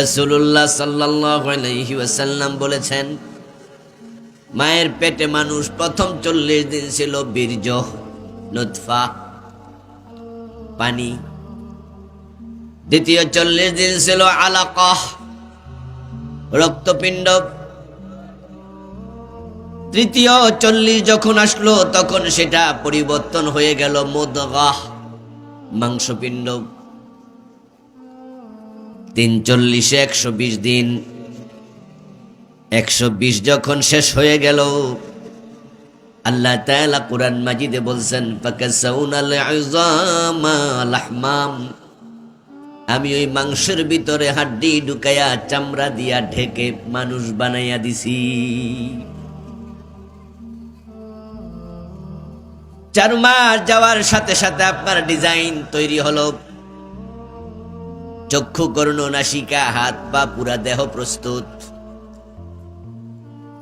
রসুল্লাহ সাল্লাহি ওয়াসাল্লাম বলেছেন, মায়ের পেটে মানুষ প্রথম চল্লিশ দিন ছিল বীর্য নুৎফা পানি। দ্বিতীয় চল্লিশ দিন ছিল আলাকহ, রক্তপিণ্ড। তৃতীয় চল্লিশ যখন আসলো, তখন সেটা পরিবর্তন হয়ে গেল, মোদগাহ, মাংসপিণ্ড। তিন চল্লিশে একশো বিশ দিন। একশো বিশ যখন শেষ হয়ে গেল, আল্লাহ তাআলা কোরআন মাজিদে বলছেন আমি ওই মাংসের ভিতরে হাড্ডি ঢুকাইয়া, চামড়া দিয়া ঢেকে মানুষ বানাইয়া দিছি। চার মাস যাওয়ার সাথে সাথে আপনার ডিজাইন তৈরি হলো। চক্ষু কর্ণ নাসিকা, হাত পা পুরা দেহ প্রস্তুত।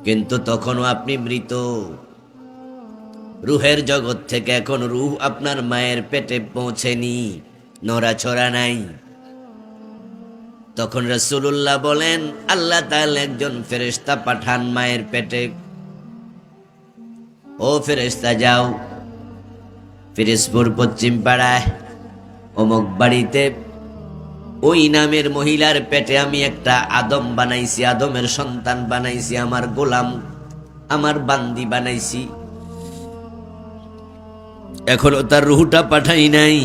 কিন্তু তখনও আপনি মৃত। রুহের জগৎ থেকে এখন রুহ আপনার মায়ের পেটে পৌঁছেনি নড়াছড়া নাই। তখন রসুল্লাহ বলেন, আল্লাহ তাহলে একজন ফেরেস্তা পাঠান মায়ের পেটে। ও ফেরেস্তা যাও। ফিরিজপুর পশ্চিম পাড়ায় অমুক বাড়িতে ওই নামের মহিলার পেটে আমি একটা আদম বানাইছি, আদমের সন্তান বানাইছি, আমার গোলাম, আমার বান্দি বানাইছি। এখনও তার রুহুটা পাঠাই নাই।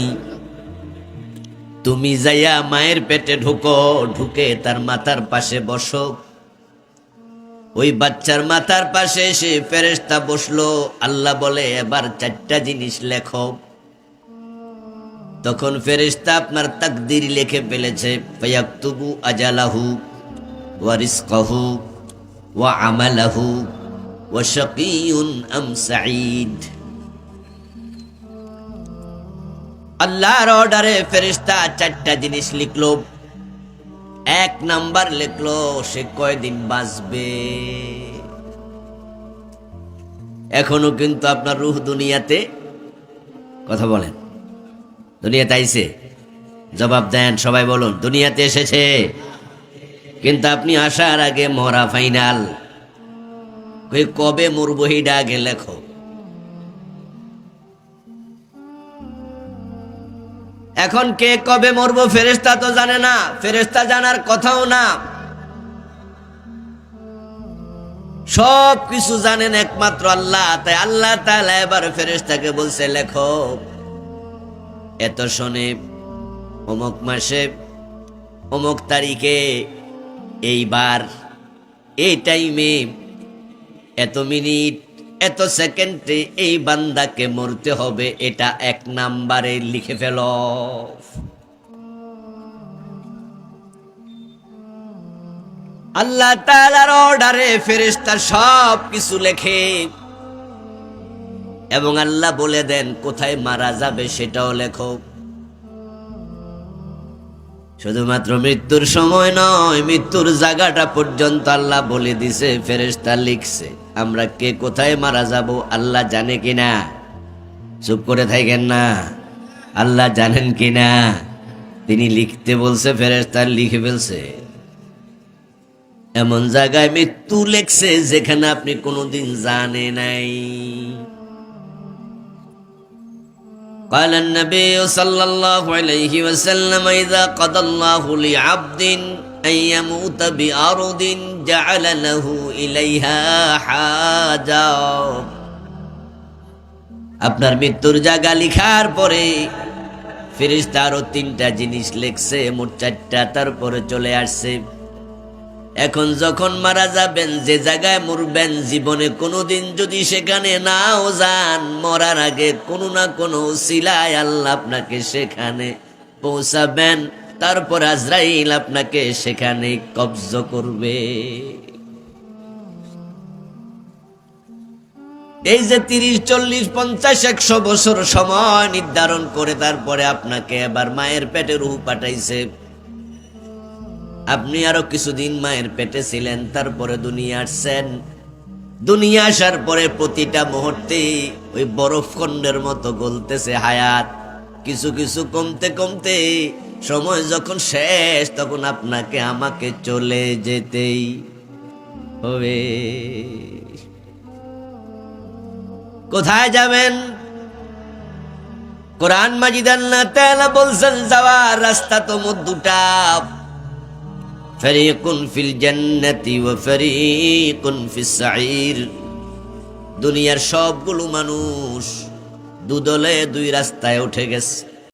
তুমি যাইয়া মায়ের পেটে ঢুকো, ঢুকে তার মাথার পাশে বসো। ওই বাচ্চার মাথার পাশে এসে ফেরেস্তা বসল। আল্লাহ বলে, এবার চারটা জিনিস লেখো। তখন ফেরেস্তা আপনার তাকদির লিখে ফেলেছে, ফায়াকতুবু আজালাহু ওয়া রিজকাহু ওয়া আমালাহু ওয়া শাকিয়ুন আম সাঈদ. আল্লাহর অর্ডারে ফেরেস্তা চারটা জিনিস লিখলো। এক নাম্বার লিখলো, সে কয়দিন বাঁচবে? এখনও কিন্তু আপনার রুহ দুনিয়াতে কথা বলেন। দুনিয়াতে আইছে। জবাব দেন, সবাই বলুন, দুনিয়াতে এসেছে। কিন্তু আপনি আসার আগে মরা ফাইনাল। কবে মুরবহিটা আগে লেখো। এখন কে কবে মরবো ফেরেস্তা তো জানে না ফেরেস্তা জানার কথাও না। সব কিছু জানেন একমাত্র আল্লাহ, তাই আল্লাহ তাআলা এবার ফেরেস্তাকে বলছে, লেখো। এত শোনে, অমুক মাসে, অমুক তারিখে, এইবার, এই টাইমে, এত মিনিট, এত সেকেন্ডে এই বান্দাকে মরতে হবে, এটা এক নাম্বারে লিখে ফেল। আল্লাহ তাআলার অর্ডারে ফেরেশতা সব কিছু লেখে। এবং আল্লাহ বলে দেন, কোথায় মারা যাবে সেটাও লেখো। শুধুমাত্র মৃত্যুর সময় নয়, মৃত্যুর জায়গাটা পর্যন্ত আল্লাহ বলে দিছে, ফেরেশতা লিখছে, আমরা কে কোথায় মারা যাব, আল্লাহ জানে কিনা? চুপ করে থাকেন না। আল্লাহ জানেন কিনা? তিনি লিখতে বলছে, ফেরেশতা লিখে ফেলছে। এমন জায়গায় মৃত্যু লেখছে, যেখানে আপনি কোনোদিন জানে নাই। قال النبي صلى الله عليه وسلم إذا قضى الله لعبد أن يموت بأرض جعل له إليها حاجة আপনার মৃত্যুর জায়গা লিখার পরে ফিরিস্তা আরো তিনটা জিনিস লিখছে মোট চারটা তারপরে চলে আসছে এখন যখন মারা যাবেন, যে জায়গায় মরবেন, জীবনে কোনোদিন যদি সেখানে নাও যান, মরার আগে কোনো না কোনো সিলায় আল্লাহ আপনাকে সেখানে পৌঁছাবেন। তারপর আজরাইল আপনাকে সেখানে কবজ করবে। এই যে তিরিশ, চল্লিশ, পঞ্চাশ, একশো বছর সময় নির্ধারণ করে তারপরে আপনাকে এবার মায়ের পেটে রুহ পাঠাইছে। আপনি আরও কিছুদিন মায়ের পেটে ছিলেন, তারপরে দুনিয়া আসছেন। দুনিয়া আসার পরে প্রতিটা মুহূর্তে ওই বরফ খণ্ডের মতো গলতেছে হায়াত। কিছু কিছু কমতে কমতে সময় যখন শেষ, তখন আপনাকে আমাকে চলে যেতেই হবে। কোথায় যাবেন? কোরআন আল্লাহ তাআলা বলছেন, যাওয়ার রাস্তা তো দুটা। ফিল জান্নাতি ওয়া ফরিকুন ফিস সাঈর। দুনিয়ার সবগুলো মানুষ দুদলে দুই রাস্তায় উঠে গেছে।